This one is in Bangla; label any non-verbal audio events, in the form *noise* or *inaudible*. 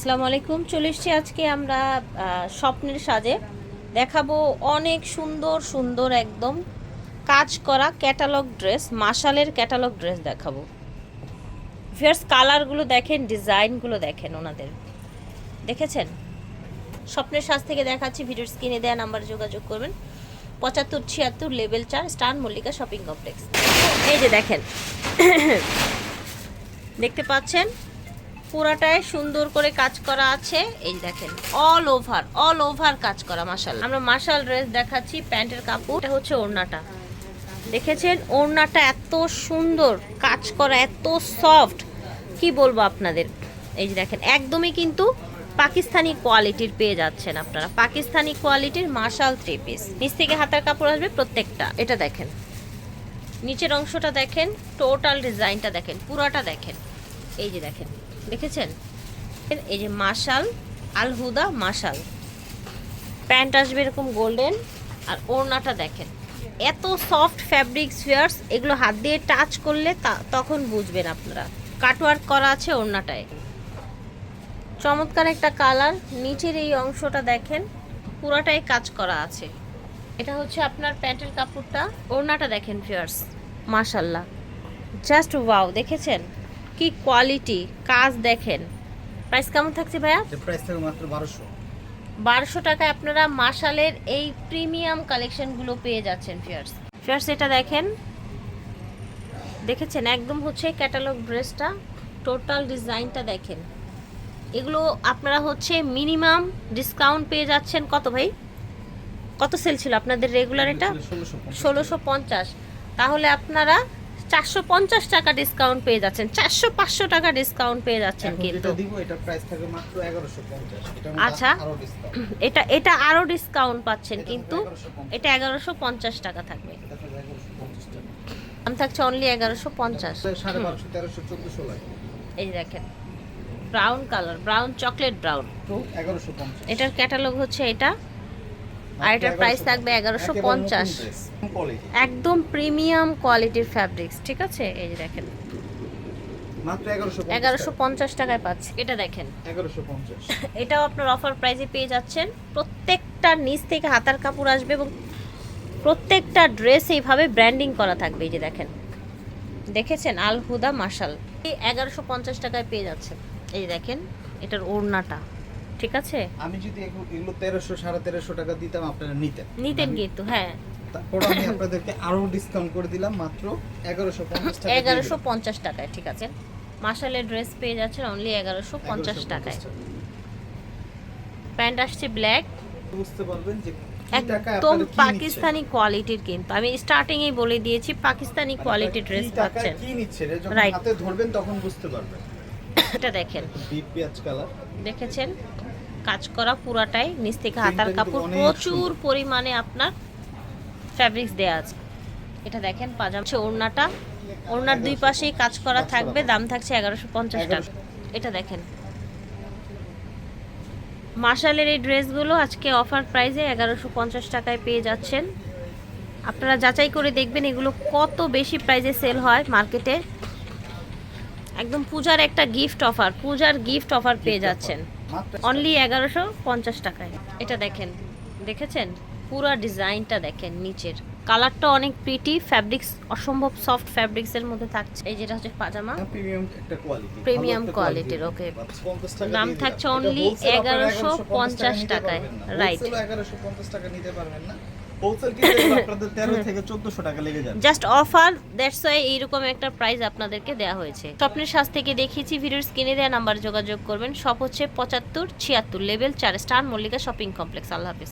আসসালামু আলাইকুম। চলে এসছি আজকে আমরা স্বপ্নের সাজে। দেখাবো অনেক সুন্দর সুন্দর একদম কাজ করা ক্যাটালগ ড্রেস মাশালের ক্যাটালগ ড্রেস দেখাবো। ফিয়ার্স কালারগুলো দেখেন ডিজাইনগুলো দেখেন ওনাদের। দেখেছেন? স্বপ্নের সাজ থেকে দেখাচ্ছি, ভিডিওর স্ক্রিনে দেওয়া নাম্বারে যোগাযোগ করবেন। পঁচাত্তর, ছিয়াত্তর লেভেল চার, স্টার মল্লিকা শপিং কমপ্লেক্স এই যে দেখেন, *coughs* দেখতে পাচ্ছেন? পুরাটায় সুন্দর করে কাজ করা আছে। এই দেখেন অল ওভার অল ওভার কাজ করা মাশাল আমরা মাশাল ড্রেস দেখাচ্ছি, প্যান্টের কাপড়। এটা হচ্ছে ওড়নাটা। দেখেছেন? ওড়নাটা এত সুন্দর, কাজ করা এত সফট কি বলব আপনাদের? এই যে দেখেন, একদমই কিন্তু পাকিস্তানি কোয়ালিটির পেয়ে যাচ্ছেন আপনারা। পাকিস্তানি কোয়ালিটির মার্শাল থ্রি পিস নিচ থেকে হাতার কাপড় আসবে প্রত্যেকটা। এটা দেখেন। নিচের অংশটা দেখেন টোটাল ডিজাইনটা দেখেন, পুরাটা দেখেন। এই যে দেখেন দেখেছেন? এই যে মাশাল আল হুদা মাশাল। প্যান্ট আসবে এরকম গোল্ডেন, আর ওড়নাটা দেখেন। এত সফট ফ্যাব্রিক ফিয়ার্স এগুলো হাত দিয়ে টাচ করলে তখন বুঝবেন আপনারা। কাটওয়ার্ক করা আছে ওড়নাটায়। চমৎকার একটা কালার নিচের এই অংশটা দেখেন, পুরাটাই কাজ করা আছে। এটা হচ্ছে আপনার প্যান্টের কাপড়টা, ওড়নাটা দেখেন ফিয়ার্স মাশাল্লাহ। জাস্ট ওয়াও দেখেছেন? কি কোয়ালিটি কাজ দেখেন। প্রাইস কেমন থাকছে ভাইয়া? প্রাইস থাকে মাত্র বারোশো। বারোশো টাকায় আপনারা মাশালের এই প্রিমিয়াম কালেকশনগুলো পেয়ে যাচ্ছেন ফিয়ার্স ফিয়ার্স এটা দেখেন। দেখেছেন? একদম হচ্ছে ক্যাটালগ ড্রেসটা টোটাল ডিজাইনটা দেখেন। এগুলো আপনারা হচ্ছে মিনিমাম ডিসকাউন্ট পেয়ে যাচ্ছেন কত ভাই? কত সেল ছিল আপনাদের রেগুলার এটা? ষোলোশো ষোলোশো পঞ্চাশ। তাহলে আপনারা চারশো পঞ্চাশ টাকা ডিসকাউন্ট পেয়ে যাচ্ছেন। চারশো পাঁচশো টাকা ডিসকাউন্ট পেয়ে যাচ্ছেন কিন্তু যেটা দিব এটা প্রাইস থাকে মাত্র এগারোশো পঞ্চাশ। এটা আচ্ছা। এটা এটা আরও ডিসকাউন্ট পাচ্ছেন কিন্তু এটা এগারোশো পঞ্চাশ টাকা থাকবে। দাম থাকছে অনলি এগারোশো পঞ্চাশ। এই দেখেন brown colour brown chocolate brown এটার ক্যাটালগ হচ্ছে এটা। আর এটার প্রাইস থাকবে এগারোশো পঞ্চাশ। একদম প্রিমিয়াম কোয়ালিটির ফ্যাব্রিক্স ঠিক আছে? এই যে দেখেন। এগারোশো পঞ্চাশ। টাকায় পাচ্ছি। এটা দেখেন। *laughs* এটাও আপনার অফার প্রাইসে পেয়ে যাচ্ছেন। প্রত্যেকটা নিচ থেকে হাতার কাপড় আসবে এবং প্রত্যেকটা ড্রেস এইভাবে ব্র্যান্ডিং করা থাকবে। এই যে দেখেন। দেখেছেন? আল হুদা মার্শাল এই এগারোশো পঞ্চাশ টাকায় পেয়ে যাচ্ছে এই দেখেন এটার ওড়নাটা। ঠিক আছে? আমি যদি এগুলো তেরোশো সাড়ে তেরোশো টাকা দিতাম আপনারা নিতেন। নিতেন কিন্তু হ্যাঁ। তারপর আমি আপনাদেরকে আরও ডিসকাউন্ট করে দিলাম মাত্র এগারোশো পঞ্চাশ টাকা এগারোশো পঞ্চাশ টাকায় ঠিক আছে? মার্শালের ড্রেস পেয়ে যাচ্ছেন অনলি এগারোশো পঞ্চাশ টাকায়। প্যান্ট আসছে ব্ল্যাক বুঝতে পারবেন যে একদম পাকিস্তানি কোয়ালিটির কিন্তু। আমি স্টার্টিং এ বলে দিয়েছি পাকিস্তানি কোয়ালিটির ড্রেস পাচ্ছেন। কি নিচ্ছেন এটা যখন হাতে ধরবেন তখন বুঝতে পারবেন। এটা দেখেন। ডিপ পেঁয়াজ কালার দেখেছেন? কাজ করা পুরাটাই নিচ থেকে হাতার কাপড় প্রচুর পরিমাণে আপনার ফ্যাব্রিক্স দেওয়া আছে। এটা দেখেন পাজামা হচ্ছে ওড়নাটা। ওড়নার দুই পাশেই কাজ করা থাকবে দাম থাকছে এগারোশো পঞ্চাশ টাকা। এটা দেখেন। মার্শালের এই ড্রেসগুলো আজকে অফার প্রাইসে এগারোশো পঞ্চাশ টাকায় পেয়ে যাচ্ছেন। আপনারা যাচাই করে দেখবেন এগুলো কত বেশি প্রাইসে সেল হয় মার্কেটে একদম পূজার একটা গিফট অফার পূজার গিফট অফার পেয়ে যাচ্ছেন। অনলি এগারোশো পঞ্চাশ টাকায়। এটা দেখেন দেখেছেন? পুরা ডিজাইনটা দেখেন নিচের। কালারটা অনেক প্রিটি ফ্যাব্রিক্স অসম্ভব সফট ফ্যাব্রিক্স এর মধ্যে থাকছে। এই যেটা হচ্ছে পাজামা। প্রিমিয়াম একটা কোয়ালিটি Premium quality র, okay. দাম থাকছে অনলি 1150 টাকায়, রাইট এগারোশো পঞ্চাশ টাকা নিতে পারবেন না। হোলসেল কিন্তু আপনাদের তেরো থেকে চোদ্দশো টাকা লেগে যাবে। জাস্ট অফার দ্যাটস ওয়াই এইরকম একটা প্রাইস আপনাদেরকে দেওয়া হয়েছে। স্বপ্নের সাজ থেকে দেখিয়েছি ভিডিওর স্ক্রিনে দেওয়া নাম্বার যোগাযোগ করবেন। সব হচ্ছে পঁচাত্তর ছিয়াত্তর লেভেল চার স্টার মল্লিকা শপিং কমপ্লেক্স আল্লাহ হাফিজ।